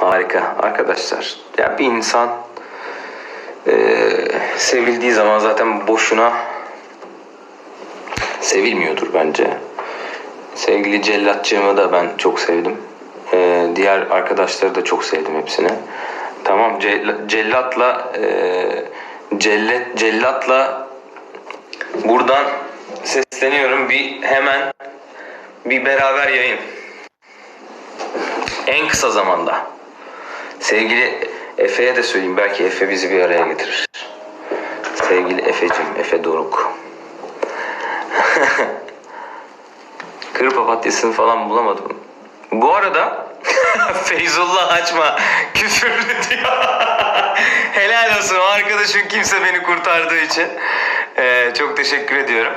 Harika arkadaşlar. Ya bir insan eee, sevildiği zaman zaten boşuna sevilmiyordur bence. Sevgili cellatçığımı da ben çok sevdim. Eee, diğer arkadaşları da çok sevdim hepsini. Tamam cella- cellatla eee, cellet cellatla buradan sesleniyorum bir hemen bir beraber yayın. En kısa zamanda. Sevgili Efe'ye de söyleyeyim. Belki Efe bizi bir araya getirir. Sevgili Efe'cim, Efe Doruk. Kır papatyasını falan bulamadım. Bu arada Feyzullah açma küfürlü diyor. Helal olsun o arkadaşım kimse beni kurtardığı için. Ee, çok teşekkür ediyorum.